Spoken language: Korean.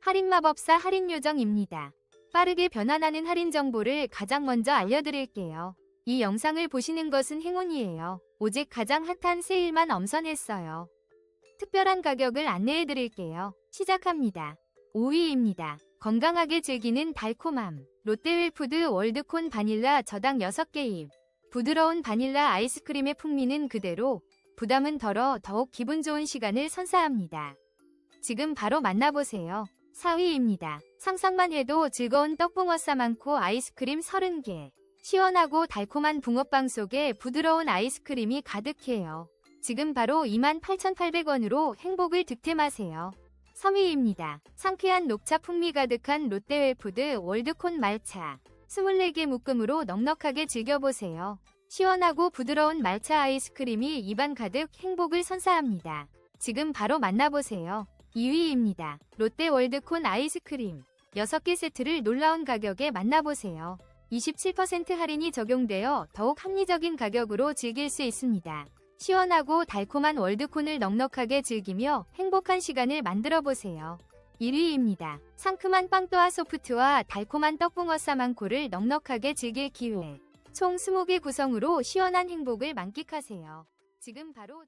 할인마법사 할인요정입니다. 빠르게 변환하는 할인 정보를 가장 먼저 알려드릴게요. 이 영상을 보시는 것은 행운이에요. 오직 가장 핫한 세일만 엄선했어요. 특별한 가격을 안내해드릴게요. 시작합니다. 5위입니다. 건강하게 즐기는 달콤함. 롯데웰푸드 월드콘 바닐라 저당 6개 입. 부드러운 바닐라 아이스크림의 풍미는 그대로, 부담은 덜어 더욱 기분 좋은 시간을 선사합니다. 지금 바로 만나보세요. 4위입니다. 상상만 해도 즐거운 떡붕어 싸만코 아이스크림 30개. 시원하고 달콤한 붕어빵 속에 부드러운 아이스크림이 가득해요. 지금 바로 28,800원으로 행복을 득템하세요. 3위입니다. 상쾌한 녹차 풍미 가득한 롯데웰푸드 월드콘 말차. 24개 묶음으로 넉넉하게 즐겨보세요. 시원하고 부드러운 말차 아이스크림이 입안 가득 행복을 선사합니다. 지금 바로 만나보세요. 2위입니다. 롯데 월드콘 아이스크림. 6개 세트를 놀라운 가격에 만나보세요. 27% 할인이 적용되어 더욱 합리적인 가격으로 즐길 수 있습니다. 시원하고 달콤한 월드콘을 넉넉하게 즐기며 행복한 시간을 만들어 보세요. 1위입니다. 상큼한 빵또아 소프트와 달콤한 떡붕어 싸만코를 넉넉하게 즐길 기회. 총 20개 구성으로 시원한 행복을 만끽하세요. 지금 바로